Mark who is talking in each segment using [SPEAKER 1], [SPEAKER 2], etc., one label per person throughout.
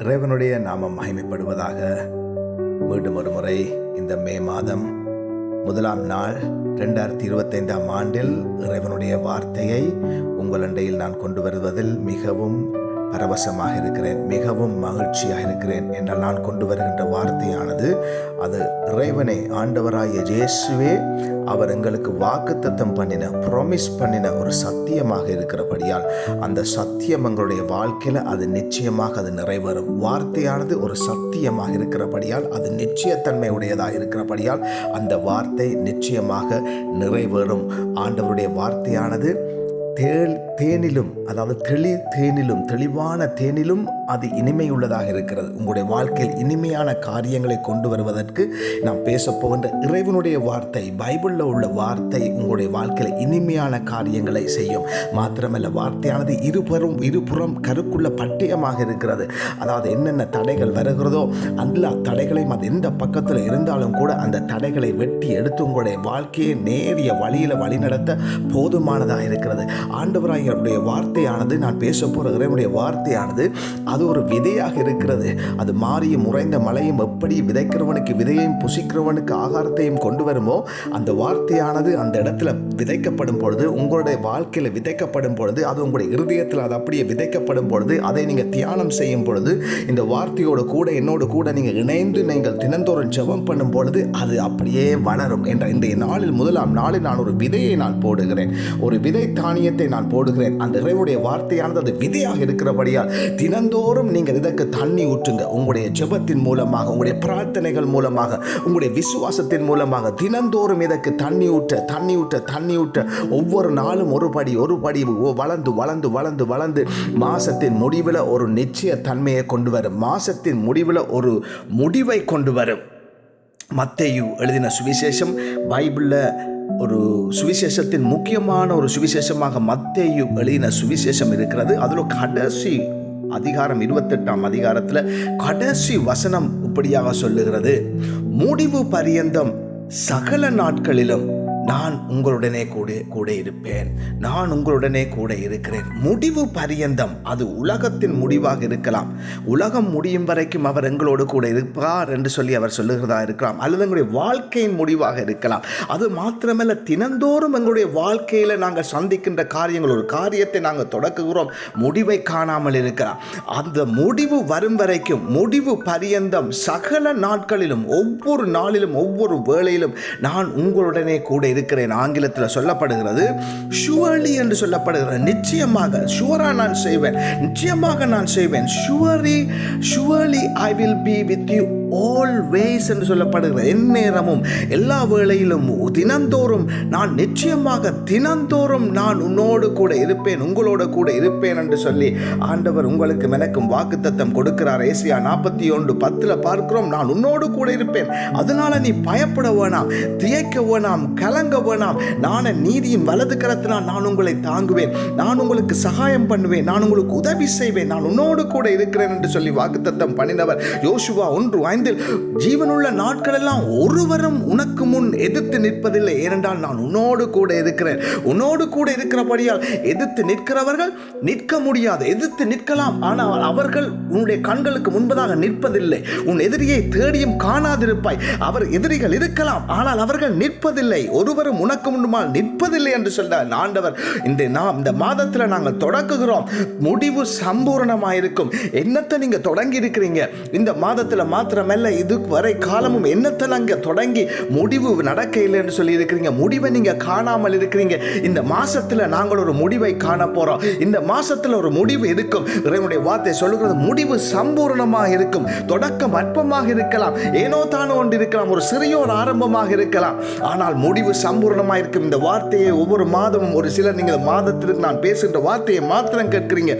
[SPEAKER 1] இறைவனுடைய நாமம் மகிமைப்படுவதாக. மீண்டும் ஒரு முறை இந்த மே மாதம் முதலாம் நாள் ரெண்டாயிரத்தி இருபத்தைந்தாம் ஆண்டில் இறைவனுடைய வார்த்தையை உங்கள் அண்டையில் நான் கொண்டு வருவதில் மிகவும் பரவசமாக இருக்கிறேன் மிகவும் மகிழ்ச்சியாக இருக்கிறேன் என்ற நான் கொண்டு வருகின்ற வார்த்தையானது அது இறைவனை ஆண்டவராய இயேசுவே அவர் எங்களுக்கு வாக்குத்தத்தம் பண்ணின ப்ராமிஸ் பண்ணின ஒரு சத்தியமாக இருக்கிறபடியால் அந்த சத்தியம் எங்களுடைய வாழ்க்கையில் அது நிச்சயமாக அது நிறைவேறும். வார்த்தையானது ஒரு சத்தியமாக இருக்கிறபடியால் அது நிச்சயத்தன்மை உடையதாக இருக்கிறபடியால் அந்த வார்த்தை நிச்சயமாக நிறைவேறும். ஆண்டவருடைய வார்த்தையானது தேள் தேனிலும் அதாவது தெளி தேனிலும் தெளிவான தேனிலும் அது இனிமையுள்ளதாக இருக்கிறது. உங்களுடைய வாழ்க்கையில் இனிமையான காரியங்களை கொண்டு வருவதற்கு நாம் பேசப்போகின்ற இறைவனுடைய வார்த்தை பைபிளில் உள்ள வார்த்தை உங்களுடைய வாழ்க்கையில் இனிமையான காரியங்களை செய்யும். மாத்திரமல்ல வார்த்தையானது இருபுறம் இருபுறம் கருக்குள்ள பட்டயமாக இருக்கிறது. அதாவது என்னென்ன தடைகள் வருகிறதோ அந்த தடைகளையும் அது எந்த பக்கத்தில் இருந்தாலும் கூட அந்த தடைகளை வெட்டி எடுத்து உங்களுடைய வாழ்க்கையை நேரிய வழியில் வழிநடத்த போதுமானதாக இருக்கிறது. என்னுடைய வார்த்தையானது நான் பேச போகிற இறைவனுடைய வார்த்தையானது அது ஒரு விதையாக இருக்கிறது. அது மாறியும் உறைந்த மலையும் எப்படி விதைக்கிறவனுக்கு விதையையும் புசிக்கிறவனுக்கு ஆகாரத்தையும் கொண்டு வருமோ அந்த வார்த்தையானது அந்த இடத்துல விதைக்கப்படும் பொழுது உங்களுடைய வாழ்க்கையில் விதைக்கப்படும் பொழுது அது உங்களுடைய இருதயத்தில் அது அப்படியே விதைக்கப்படும் பொழுது அதை நீங்கள் தியானம் செய்யும் பொழுது இந்த வார்த்தையோடு கூட என்னோடு கூட நீங்கள் இணைந்து நீங்கள் தினந்தோறும் ஜெபம் பண்ணும் பொழுது அது அப்படியே வளரும். என்ற இன்றைய நாளில் முதலாம் நாளில் நான் ஒரு விதையை நான் போடுகிறேன். ஒரு விதை தானியத்தை நான் போடுகிறேன். அந்த இறைவனுடைய வார்த்தையானது அது விதையாக இருக்கிறபடியால் தினந்தோறும் நீங்கள் இதற்கு தண்ணி ஊற்றுங்க. உங்களுடைய ஜெபத்தின் மூலமாக உங்களுடைய பிரார்த்தனைகள் மூலமாக உங்களுடைய விசுவாசத்தின் மூலமாக தினந்தோறும் இதற்கு தண்ணி ஊற்ற தண்ணி ஊற்ற தண்ணி ஊற்ற. ஒவ்வொரு நாளும் ஒரு படி ஒரு படி ஓ- வளர்ந்து வளர்ந்து வளர்ந்து வளர்ந்து மாசத்தின் முடிவில் ஒரு நிச்சய தன்மையை கொண்டு வரும். மாசத்தின் முடிவில் ஒரு முடிவை கொண்டு வரும். மத்தையு எழுதின சுவிசேஷம் பைபிளில் ஒரு சுவிசேஷத்தின் முக்கியமான ஒரு சுவிசேஷமாக மத்தேயு எழுதின சுவிசேஷம் இருக்கிறது. அதில் கடைசி அதிகாரம் இருபத்தெட்டாம் அதிகாரத்தில் கடைசி வசனம் இப்படியாக சொல்லுகிறது. முடிவு பரியந்தம் சகல நாட்களிலும் நான் உங்களுடனே கூட கூட இருப்பேன். நான் உங்களுடனே கூட இருக்கிறேன். முடிவு பரியந்தம். அது உலகத்தின் முடிவாக இருக்கலாம். உலகம் முடியும் வரைக்கும் அவர் எங்களோடு கூட இருப்பார் என்று சொல்லி அவர் சொல்லுகிறதா இருக்கலாம். அல்லது எங்களுடைய வாழ்க்கையின் முடிவாக இருக்கலாம். அது மாத்திரமல்ல தினந்தோறும் எங்களுடைய வாழ்க்கையில் நாங்கள் சந்திக்கின்ற காரியங்கள் ஒரு காரியத்தை நாங்கள் தொடக்குகிறோம். முடிவை காணாமல் இருக்கலாம். அந்த முடிவு வரும் வரைக்கும் முடிவு பரியந்தம் சகல நாட்களிலும் ஒவ்வொரு நாளிலும் ஒவ்வொரு வேளையிலும் நான் உங்களுடனே கூட இருக்கிறேன். ஆங்கிலத்தில் சொல்லப்படுகிறது ஷுவர்லி என்று சொல்லப்படுகிறது. நிச்சயமாக ஷுவரா நான் செய்வேன். நிச்சயமாக நான் செய்வேன். Surely surely I will be with you always என்று சொல்லப்படுகிற எந்நேரமும் எல்லா வேளையிலும் தினந்தோறும் நான் நிச்சயமாக தினந்தோறும் நான் உன்னோடு கூட இருப்பேன் உங்களோட கூட இருப்பேன் என்று சொல்லி ஆண்டவர் உங்களுக்கு எனக்கும் வாக்குத்தத்தம் கொடுக்கிறார். ஏசியா நாற்பத்தி ஒன்று பத்தில் பார்க்கிறோம் நான் உன்னோடு கூட இருப்பேன். அதனால நீ பயப்பட வேணாம் தியக்க வேணாம் கலங்க வேணாம். நான் நீதியின் வலது கரத்தினால் நான் உங்களை தாங்குவேன். நான் உங்களுக்கு சகாயம் பண்ணுவேன் நான் உங்களுக்கு உதவி செய்வேன். நான் உன்னோடு கூட இருக்கிறேன் என்று சொல்லி வாக்குத்தத்தம் பண்ணினவர் யோசுவா ஒன்று ஐந்தில் ஜீவனுள்ள நாட்களெல்லாம் ஒருவரும் உனக்கு முன் எதிர்த்து நிற்பதில்லை. ஏனென்றால் நான் உன்னோடு கூட இருக்கிறேன். உன்னோடு கூட இருக்கிறபடியால் எதிர்த்து நிற்கிறவர்கள் நிற்க முடியாது. எதிர்த்து நிற்கலாம். ஆனால் அவர்கள் உன்னுடைய கண்களுக்கு முன்பதாக நிற்பதில்லை. உன் எதிரியை தேடியும் காணாதிருப்பாய். அவர் எதிரிகள் இருக்கலாம். ஆனால் அவர்கள் நிற்பதில்லை. ஒருவரும் உனக்கு முன்பால் நிற்பதில்லை என்று சொல்றார் ஆண்டவர் இந்த நாம் இந்த மாதத்தில் நாங்கள் தொடக்குகிறோம் முடிவு சம்பூரணமாயிருக்கும். என்னத்தை நீங்கள் தொடங்கி இருக்கிறீங்க இந்த மாதத்தில் மெல்ல இதுக்கு இதுவரை காலமும் என்னத்தை அங்கே தொடங்கி முடிவு நடக்க இல்லைன்னு சொல்லி இருக்கிறீங்க? முடிவை நீங்கள் காணாமல் இருக்கிறீங்க. இந்த மாதத்தில் நாங்கள் ஒரு முடிவை காண போகிறோம் இந்த மாதத்தில் ஒரு முடிவு இருக்கும் இறைவனுடைய வார்த்தை சொல்லுகிறது முடிவு சம்பூர்ணமாக இருக்கும். தொடக்கம் அற்பமாக இருக்கலாம். ஏனோ தானோ ஒன்று இருக்கலாம். ஒரு சிறிய ஒரு ஆரம்பமாக இருக்கலாம். ஆனால் முடிவு சம்பூர்ணமாக இருக்கும். இந்த வார்த்தையை ஒவ்வொரு மாதமும் ஒரு சிலர் நீங்கள் மாதத்திற்கு நான் பேசுகின்ற வார்த்தையை மாத்திரம் கேட்கிறீங்க.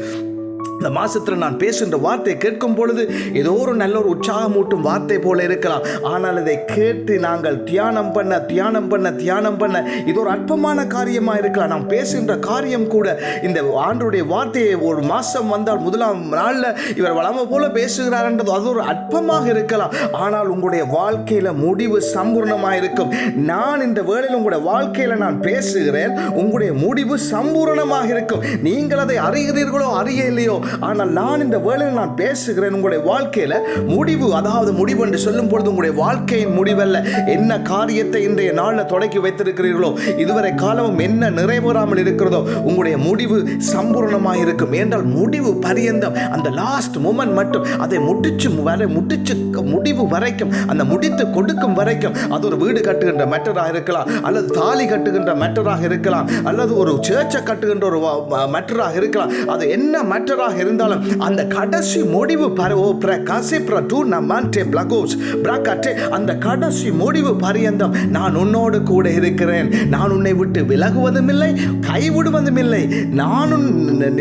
[SPEAKER 1] இந்த மாதத்தில் நான் பேசுகின்ற வார்த்தை கேட்கும் பொழுது ஏதோ ஒரு நல்ல ஒரு உற்சாகமூட்டும் வார்த்தை போல இருக்கலாம். ஆனால் இதை கேட்டு நாங்கள் தியானம் பண்ண தியானம் பண்ண தியானம் பண்ண இது ஒரு அற்பமான காரியமாக இருக்கலாம். நாம் பேசுகின்ற காரியம் கூட இந்த ஆண்டுடைய வார்த்தையை ஒரு மாதம் வந்தால் முதலாம் நாளில் இவர் வளமை போல பேசுகிறார்ன்றது அது ஒரு அற்பமாக இருக்கலாம். ஆனால் உங்களுடைய வாழ்க்கையில் முடிவு சம்பூர்ணமாக இருக்கும் நான் இந்த வேளையில் உங்களுடைய வாழ்க்கையில் நான் பேசுகிறேன். உங்களுடைய முடிவு சம்பூரணமாக இருக்கும் நீங்கள் அதை அறிகிறீர்களோ அறிய இல்லையோ ஆனால் நான் இந்த வேலையில் நான் பேசுகிறேன் உங்களுடைய வாழ்க்கையில முடிவு அதாவது முடிவு என்று சொல்லும் பொழுது உங்களுடைய வாழ்க்கையின் முடிவல்ல. என்ன காரியத்தை இன்றைய நாளில் தொடக்கி வைத்திருக்கிறீர்களோ இதுவரை காலமும் என்ன நிறைவேறாமல் இருக்கிறதோ உங்களுடைய முடிவு சம்பூர்ணமாக இருக்கும். என்றால் முடிவு பரியந்தம். அந்த லாஸ்ட் மூமெண்ட் மட்டும் அதை முடிச்சு வரை முடிச்சு முடிவு வரைக்கும் அந்த முடித்து கொடுக்கும் வரைக்கும் அது ஒரு வீடு கட்டுகின்ற மேட்டராக இருக்கலாம் அல்லது தாலி கட்டுகின்ற மேட்டராக இருக்கலாம் அல்லது ஒரு சேர்ச்சை கட்டுகின்ற ஒரு மேட்டராக இருக்கலாம். அது என்ன மேட்டராக இருந்தாலும் அந்த கடைசி முடிவு பரவோ ஓ காசி பிர டூ நமான்டே பிளகோஸ் பிராக்காட்டே அந்த கடைசி முடிவு பரியந்தம் நான் உன்னோடு கூட இருக்கிறேன். நான் உன்னை விட்டு விலகுவதும் இல்லை கைவிடுவதும் இல்லை நான்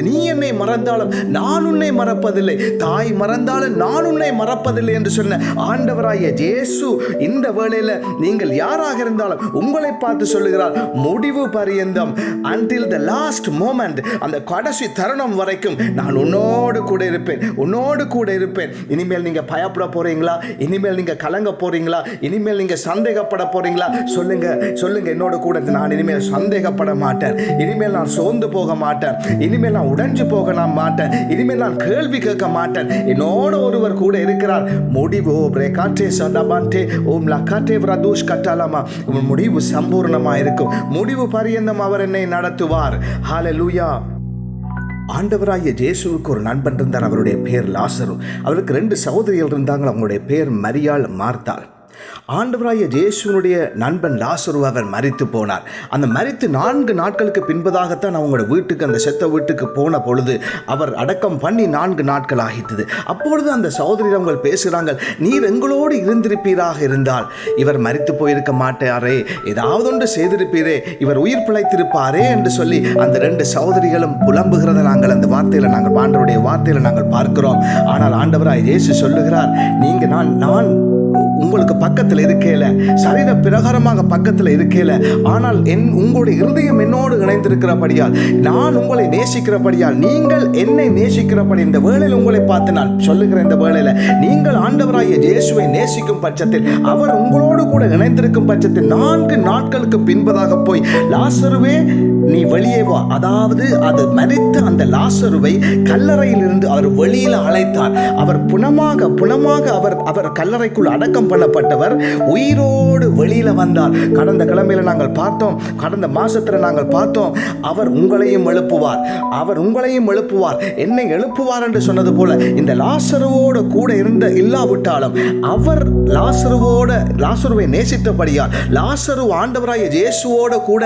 [SPEAKER 1] நீ என்னை மறந்தாலும் நான் உன்னை மறப்பதில்லை. தாய் மறந்தாலும் நான் உன்னை மறப்பதில்லை என்று சொன்ன ஆண்டவராய ஜேசு இந்த வேளையில் நீங்கள் யாராக இருந்தாலும் உங்களை பார்த்து சொல்லுகிறார் முடிவு பரியந்தம் அன்டில் த லாஸ்ட் மோமெண்ட் அந்த கடைசி தருணம் வரைக்கும் நான் உன்னோடு கூட இருப்பேன் உன்னோடு கூட இருப்பேன். இனிமேல் நீங்கள் பயப்பட போகிறீங்களா இனிமேல் நீங்கள் கலங்க போகிறீங்களா இனிமேல் நீங்கள் சந்தேகப்பட போகிறீங்களா சொல்லுங்கள் சொல்லுங்கள் என்னோட கூட நான் இனிமேல் சந்தேகப்பட மாட்டேன். இனிமேல் நான் சோர்ந்து போக மாட்டேன். இனிமேல் நான் உடைஞ்சு போக நான் மாட்டேன். இனிமேல் நான் கேள்வி கேட்க மாட்டேன். என்னோட ஒருவர் கூட இருக்கிறார். முடிவு ஓ பிரேகாட்டே சதபான்டே ஓம் லக்காட்டே பிரதூஷ் கட்டாலாமா உன் முடிவு சம்பூர்ணமாக இருக்கும் முடிவு பரியந்தம் அவர் என்னை நடத்துவார். ஹாலலூயா ஆண்டவராகிய ஜேசுவுக்கு ஒரு நண்பன் இருந்தார். அவருடைய பேர் லாசரு. அவருக்கு ரெண்டு சகோதரிகள் இருந்தாங்க அவங்களுடைய பேர் மரியாள் மார்த்தாள் ஆண்டவராய ஜேசுனுடைய நண்பன் லாசுரு அவர் மறித்து போனார். அந்த மறித்து நான்கு நாட்களுக்கு பின்பதாகத்தான் அவங்களோட வீட்டுக்கு அந்த செத்த வீட்டுக்கு போன பொழுது அவர் அடக்கம் பண்ணி நான்கு நாட்கள் ஆகித்தது. அப்பொழுது அந்த சகோதரி அவங்க பேசுகிறாங்க நீர் எங்களோடு இருந்திருப்பீராக இருந்தால் இவர் மறித்து போயிருக்க மாட்டாரே. ஏதாவது ஒன்று செய்திருப்பீரே இவர் உயிர் பிழைத்திருப்பாரே என்று சொல்லி அந்த ரெண்டு சகோதரிகளும் புலம்புகிறத நாங்கள் அந்த வார்த்தையில் நாங்கள் ஆண்டவருடைய வார்த்தையில் நாங்கள் பார்க்கிறோம். ஆனால் ஆண்டவராய் இயேசு சொல்லுகிறார் நீங்கள் நான் நான் உங்களுக்கு பக்கத்தில் இருக்கையில சரீர பிரகாரமாக பக்கத்தில் இருக்கையில ஆனால் என் உங்களுடைய இருதயம் என்னோடு இணைந்திருக்கிறபடியால் நான் உங்களை நேசிக்கிறபடியால் நீங்கள் என்னை நேசிக்கிறபடி இந்த வேளையில் உங்களை பார்த்து நான் சொல்லுகிற இந்த வேளையில். நீங்கள் ஆண்டவராகிய இயேசுவை நேசிக்கும் பட்சத்தில் அவர் உங்களோடு கூட இணைந்திருக்கும் பட்சத்தில் நான்கு நாட்களுக்கு பின்பதாக போய் லாசருவே நீ வெளியே வா. அதாவது அது மறித்து அந்த லாசருவை கல்லறையிலிருந்து அவர் வெளியில் அழைத்தார். அவர் புனமாக புனமாக அவர் அவர் கல்லறைக்குள் அடக்கம் பண்ணப்பட்டவர் உயிரோடு வெளியில் வந்தார். கடந்த கிழமையில நாங்கள் பார்த்தோம். கடந்த மாசத்துல நாங்கள் பார்த்தோம். அவர் உங்களையும் எழுப்புவார். அவர் உங்களையும் எழுப்புவார். என்னை எழுப்புவார் என்று சொன்னது போல இந்த லாசருவோடு கூட இருந்த இல்லாவிட்டாலும் அவர் லாசருவோட லாசருவை நேசித்தபடியால் லாசரு ஆண்டவராய இயேசுவோட கூட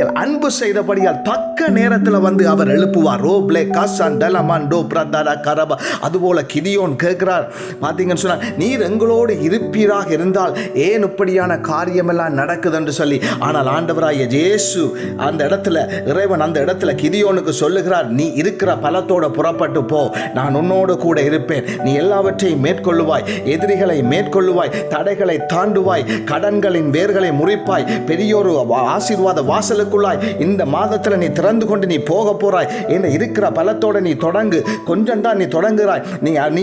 [SPEAKER 1] செய்தபடியால் அன்பு செய்தபடியால் தக்க நேரத்தில் வந்து அவர் எழுப்புவார். ரோப்லே காசான் டலமான் டோ பிரதாரா கரபா. அதுபோல கிதியோன் கேட்கிறார். பார்த்தீங்கன்னு சொன்னால் நீர் எங்களோடு இருப்பீராக இருந்தால் ஏன் இப்படியான காரியமெல்லாம் நடக்குது என்று சொல்லி. ஆனால் ஆண்டவராய ஜேசு அந்த இடத்துல இறைவன் அந்த இடத்துல கிதியோனுக்கு சொல்லுகிறார் நீ இருக்கிற பலத்தோட புறப்பட்டு போ. நான் உன்னோடு கூட இருப்பேன். நீ எல்லாவற்றையும் மேற்கொள்ளுவாய். எதிரிகளை மேற்கொள்ளுவாய். தடைகளை தாண்டுவாய். கடன்களின் வேர்களை முறிப்பாய். பெரியோரு ஆசீர்வாத வாசலுக்கு வாசலுக்குள்ளாய் இந்த மாதத்தில் நீ திறந்து கொண்டு நீ போக போகிறாய் என்ன இருக்கிற பலத்தோட நீ தொடங்கு. கொஞ்சம் தான் நீ தொடங்குகிறாய். நீ நீ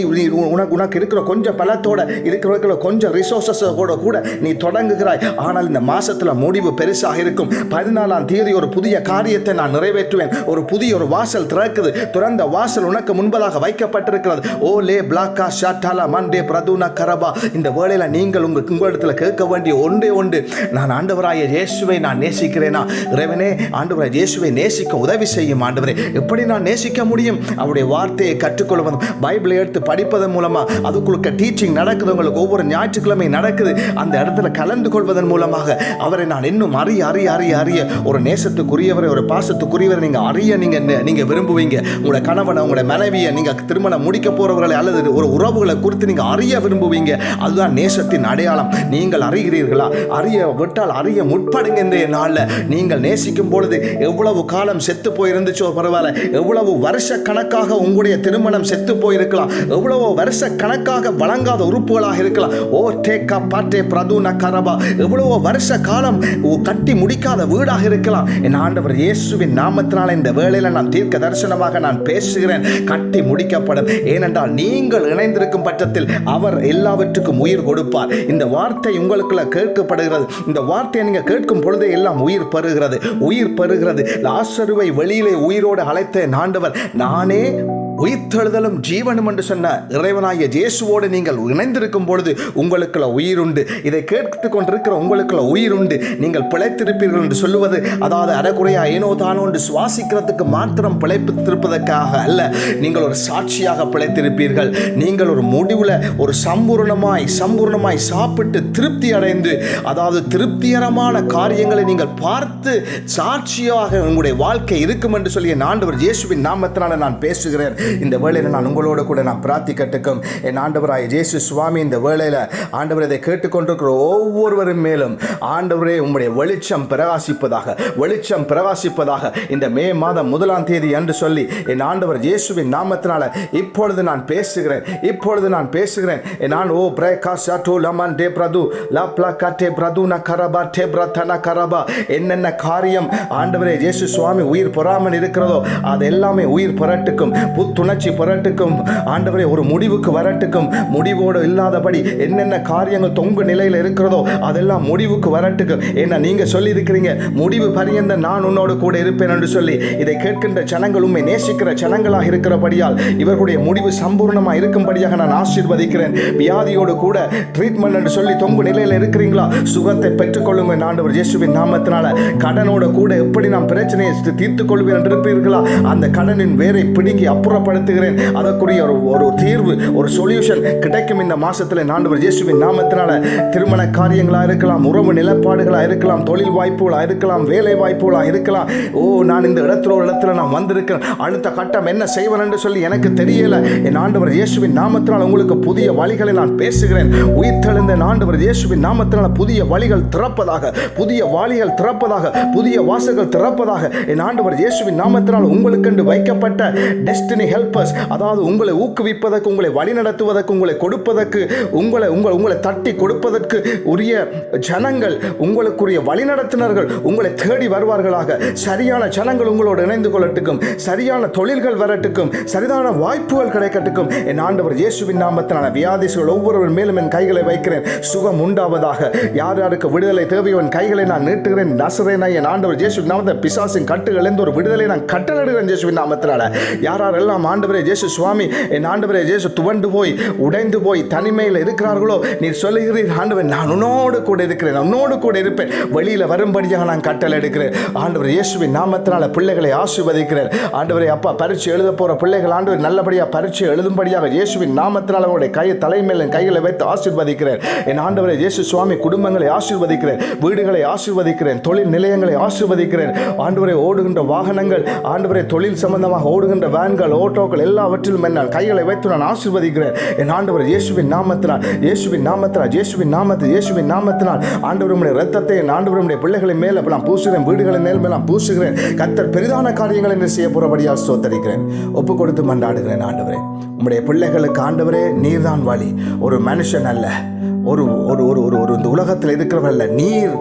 [SPEAKER 1] உனக்கு உனக்கு இருக்கிற கொஞ்சம் பலத்தோட இருக்கிற இருக்கிற கொஞ்சம் ரிசோர்சஸ் கூட கூட நீ தொடங்குகிறாய். ஆனால் இந்த மாதத்தில் முடிவு பெருசாக இருக்கும். பதினாலாம் தேதி ஒரு புதிய காரியத்தை நான் நிறைவேற்றுவேன். ஒரு புதிய ஒரு வாசல் திறக்குது. திறந்த வாசல் உனக்கு முன்பதாக வைக்கப்பட்டிருக்கிறது. ஓ லே பிளாக்கா ஷாட்டாலா மண்டே பிரதுனா கரபா. இந்த வேளையில நீங்கள் உங்கள் உங்களிடத்தில் கேட்க வேண்டிய ஒன்றே ஒன்று. நான் ஆண்டவராய இயேசுவை நான் நேசிக்கிறேனா? இறைவனே ஆண்டவரை இயேசுவை நேசிக்க உதவி செய்யும் ஆண்டவரே. எப்படி நான் நேசிக்க முடியும்? அவருடைய வார்த்தையை கற்றுக்கொள்வதும் பைபிளை எடுத்து படிப்பதன் மூலமாக அதுக்குள்ள டீச்சிங் நடக்குது உங்களுக்கு ஒவ்வொரு ஞாயிற்றுக்கிழமை நடக்குது. அந்த இடத்துல கலந்து கொள்வதன் மூலமாக அவரை நான் இன்னும் அறிய அறிய அறிய அறிய ஒரு நேசத்துக்குரியவரை ஒரு பாசத்துக்குரியவரை நீங்கள் அறிய நீங்கள் நீங்கள் விரும்புவீங்க. உங்களோட கணவனை உங்களோட மனைவியை நீங்கள் திருமணம் முடிக்க போகிறவர்களை அல்லது ஒரு உறவுகளை குறித்து நீங்கள் அறிய விரும்புவீங்க. அதுதான் நேசத்தின் அடையாளம். நீங்கள் அறிகிறீர்களா? அறிய விட்டால் அறிய முற்படுங்க இந்த நாளில் நீங்கள் நேசிக்கும் பொழுது எவ்வளவு காலம் செத்து போயிருந்துச்சோ பரவாயில்ல. எவ்வளவு வருஷ கணக்காக உங்களுடைய திருமணம் செத்து போயிருக்கலாம். எவ்வளவு வருஷ கணக்காக வழங்காத உறுப்புகளாக இருக்கலாம். ஓ டேக்கா பாட்டே பிரதுன கரபா எவ்வளவோ வருஷ காலம் கட்டி முடிக்காத வீடாக இருக்கலாம். என் ஆண்டவர் இயேசுவின் நாமத்தினால் இந்த வேளையில் நான் தீர்க்க தரிசனமாக நான் பேசுகிறேன். கட்டி முடிக்கப்படும். ஏனென்றால் நீங்கள் இணைந்திருக்கும் பட்சத்தில் அவர் எல்லாவற்றுக்கும் உயிர் கொடுப்பார். இந்த வார்த்தை உங்களுக்குள்ள கேட்கப்படுகிறது. இந்த வார்த்தையை நீங்கள் கேட்கும் பொழுதே எல்லாம் உயிர் பெறுகிறது. உயிர் பெறுகிறது லாசருவை வெளியிலே உயிரோடு அழைத்த நாண்டவர் நானே உயிர்த்தெழுதலும் ஜீவனும் என்று சொன்ன இறைவனாகிய இயேசுவோடு நீங்கள் இணைந்திருக்கும் பொழுது உங்களுக்குள்ள உயிர் உண்டு இதை கேட்டு கொண்டிருக்கிற உங்களுக்குள்ள உயிர் உண்டு நீங்கள் பிழைத்திருப்பீர்கள் என்று சொல்லுவது அதாவது அறகுறையா ஏனோ தானோ என்று சுவாசிக்கிறதுக்கு மாத்திரம் பிழைப்பித்திருப்பதற்காக அல்ல. நீங்கள் ஒரு சாட்சியாக பிழைத்திருப்பீர்கள். நீங்கள் ஒரு முடிவில் ஒரு சம்பூர்ணமாய் சம்பூர்ணமாய் சாப்பிட்டு திருப்தி அடைந்து அதாவது திருப்திகரமான காரியங்களை நீங்கள் பார்த்து சாட்சியாக உங்களுடைய வாழ்க்கை இருக்கும் என்று சொல்லி நான்கு ஆண்டவர் இயேசுவின் நாமத்தினால நான் பேசுகிறேன். இந்த வேளையில் நான் உங்களோட கூட நான் பிரார்த்திக்கட்டுக்கும் என் ஆண்டவராய் ஜேசு சுவாமி இந்த வேளையில் ஆண்டவர் இதை கேட்டுக்கொண்டிருக்கிற ஒவ்வொருவரும் மேலும் ஆண்டவரே உங்களுடைய வெளிச்சம் பிரகாசிப்பதாக வெளிச்சம் பிரகாசிப்பதாக இந்த மே மாதம் முதலாம் தேதி என்று சொல்லி என் ஆண்டவர் இயேசுவின் நாமத்தினால இப்பொழுது நான் பேசுகிறேன் இப்பொழுது நான் பேசுகிறேன். என் நான் ஓ பிரேகா சாட்டோ லமன் டே பிரது லாப்லா கட்டே பிரது ந கரபா டே பிரதன கரபா என்னென்ன காரியம் ஆண்டவரே இயேசு சுவாமி உயிர் பொறாமல் இருக்கிறதோ அது எல்லாமே உயிர் பெறட்டுக்கும். துணர்ச்சி பெறட்டுக்கும் ஆண்டவரே ஒரு முடிவுக்கு வரட்டுக்கும் முடிவோடு இல்லாதபடி என்னென்ன காரியங்கள் தொங்கு நிலையில் இருக்கிறதோ அதெல்லாம் முடிவுக்கு வரட்டுக்கும். ஏன்னா நீங்கள் சொல்லி இருக்கிறீங்க முடிவு பரியந்த நான் உன்னோடு கூட இருப்பேன் என்று சொல்லி. இதை கேட்கின்ற ஜனங்கள் உண்மை நேசிக்கிற ஜனங்களாக இருக்கிறபடியால் இவர்களுடைய முடிவு சம்பூர்ணமாக இருக்கும்படியாக நான் ஆசீர்வதிக்கிறேன். வியாதியோடு கூட ட்ரீட்மெண்ட் என்று சொல்லி தொங்கு நிலையில் இருக்கிறீங்களா? சுகத்தை பெற்றுக்கொள்ளுங்க ஆண்டவர் இயேசுவின் நாமத்தினால. கடனோட கூட எப்படி நான் பிரச்சனையை தீர்த்துக் கொள்வேன் என்று இருப்பீர்களா? அந்த கடனின் வேரை பிடுங்கி அப்புறப்படுத்துகிறேன் அதற்குரிய ஒரு ஒரு தீர்வு ஒரு சொல்யூஷன் கிடைக்கும் இந்த மாசத்துல. ஆண்டவர் இயேசுவின் நாமத்தினால திருமண காரியங்களா இருக்கலாம் உறவு நிலப்பாடுகளா இருக்கலாம் தொழில் வாய்ப்புகளா இருக்கலாம் வேலை வாய்ப்புகளா இருக்கலாம். ஓ நான் இந்த இடத்துல ஒரு இடத்துல நான் வந்திருக்கிறேன். அடுத்த கட்டம் என்ன செய்வேன் என்று சொல்லி எனக்கு தெரியல. என் ஆண்டவர் இயேசுவின் நாமத்தினால் உங்களுக்கு புதிய வழிகளை நான் பேசுகிறேன். உயிர்த்தெழுந்த ஆண்டவர் இயேசுவின் நாமத்தினால் புதிய வழிகள் திறப்பதாக புதிய வாளிகள் திறப்பதாக புதிய வாசல்கள் திறப்பதாக என் ஆண்டவர் இயேசுவின் நாமத்தினால் உங்களுக்கென்று வைக்கப்பட்ட டெஸ்டினி ஹெல்பர்ஸ் அதாவது உங்களை ஊக்குவிப்பதற்கு உங்களை வழிநடத்துவதற்கு உங்களை கொடுப்பதற்கு உங்களை உங்களை உங்களை தட்டி கொடுப்பதற்கு உரிய ஜனங்கள் உங்களுக்குரிய வழிநடத்தினர்கள் உங்களை தேடி வருவார்களாக. சரியான ஜனங்கள் உங்களோடு இணைந்து கொள்ளட்டுக்கும் சரியான தொழில்கள் வரட்டுக்கும் சரியான வாய்ப்புகள் கிடைக்கட்டுக்கும். என் ஆண்டவர் இயேசுவின் நாமத்தினால வியாதிசுகள் ஒவ்வொருவர் மேலும் என் கைகளை வைக்கிறேன். சுகம் உண்டாவதாக. யார் யாருக்கு விடுதலை தேவையவன் கைகளை நான் நீட்டுகிறேன். நசரேனா என் ஆண்டவர் இயேசுவின் நாமத்தை பிசாசின் கட்டுகளிலிருந்து ஒரு விடுதலை நான் கட்டளிடுகிறேன் இயேசுவின் நாமத்தினால. யார் ஆண்டவரே ஜேசு சுவாமி என் ஆண்டவரே ஜேசு துவண்டு போய் உடைந்து போய் தனிமையில் இருக்கிறார்களோ நீர் சொல்லுகிறீர் ஆண்டவர் நான் உன்னோடு கூட இருக்கிறேன் உன்னோடு கூட இருப்பேன். வெளியில் வரும்படியாக நான் கட்டளை எடுக்கிறேன். ஆண்டவர் இயேசுவின் நாமத்தினால பிள்ளைகளை ஆசீர்வதிக்கிறேன். ஆண்டவரை அப்பா பரீட்சை எழுத போகிற பிள்ளைகள் ஆண்டவர் நல்லபடியாக பரீட்சை எழுதும்படியாக இயேசுவின் நாமத்தினால் அவருடைய கையை தலைமையில் என் கைகளை வைத்து ஆசீர்வதிக்கிறேன். என் ஆண்டவரை இயேசு சுவாமி குடும்பங்களை ஆசிர்வதிக்கிறேன் வீடுகளை ஆசீர்வதிக்கிறேன் தொழில் நிலையங்களை ஆசிர்வதிக்கிறேன். ஆண்டவரை ஓடுகின்ற வாகனங்கள் ஆண்டவரை தொழில் சம்பந்தமாக ஓடுகின்ற வேன்கள் ஓட்டோக்கள் எல்லாவற்றிலும் நான் கைகளை வைத்து நான் ஆசிர்வதிக்கிறேன். என் ஆண்டவர் இயேசுவின் நாமத்தினால் இயேசுவின் நாமத்தினால் இயேசுவின் நாமத்தில் இயேசுவின் நாமத்தினால் ஆண்டவருடைய ரத்தத்தை என் ஆண்டவருடைய பிள்ளைகளின் மேல் நான் பூசுகிறேன் வீடுகளின் மேல் நான் பூசுகிறேன். கத்தர் பெரிதான காரியங்களை என்று செய்ய போறபடியால் சோத்தரிக்கிறேன் ஒப்பு கொடுத்து மன்றாடுகிறேன் ஆண்டவரே. உம்முடைய பிள்ளைகளுக்கு ஆண்டவரே நீர்தான் வழி. ஒரு மனுஷன் அல்ல. ஒரு ஒரு ஒரு ஒரு ஒரு இந்த உலகத்தில் இருக்கிறவர்கள் அல்ல. நீர்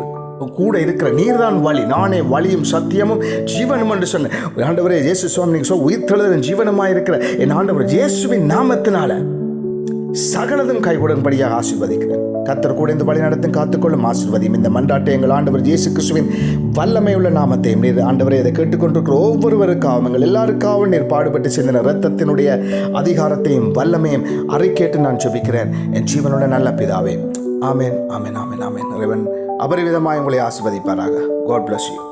[SPEAKER 1] கூட இருக்கிற நீர்தான் வழி. நானே வழியும் சத்தியமும் ஜீவனும் என்று சொன்னேன். ஆண்டவரே இயேசு சுவாமி நீங்கள் சொல் உயிர்த்தெழுதலும் ஜீவனமாக இருக்கிற என் ஆண்டவர் இயேசுவின் நாமத்தினால சகலதும் கைகூடும்படியாக ஆசீர்வதிக்கிறேன். கத்தர் கூட இந்த வழி நடத்தும் காத்துக்கொள்ளும் ஆசிர்வதியும் இந்த மன்றாட்டை எங்கள் ஆண்டவர் இயேசு கிறிஸ்துவின் வல்லமையுள்ள நாமத்தையும் நீர் ஆண்டவரை இதை கேட்டுக்கொண்டிருக்கிற ஒவ்வொருவருக்காகவும் எங்கள் எல்லாருக்காகவும் நீர் பாடுபட்டு சென்ற ரத்தத்தினுடைய அதிகாரத்தையும் வல்லமையும் அறிக்கேட்டு நான் ஜெபிக்கிறேன். என் ஜீவனோட நல்ல பிதாவே. ஆமேன் ஆமேன் ஆமேன் ஆமேன். இறைவன் அபரிவிதமாய் உங்களை ஆசிர்வதிப்பாராக. God bless you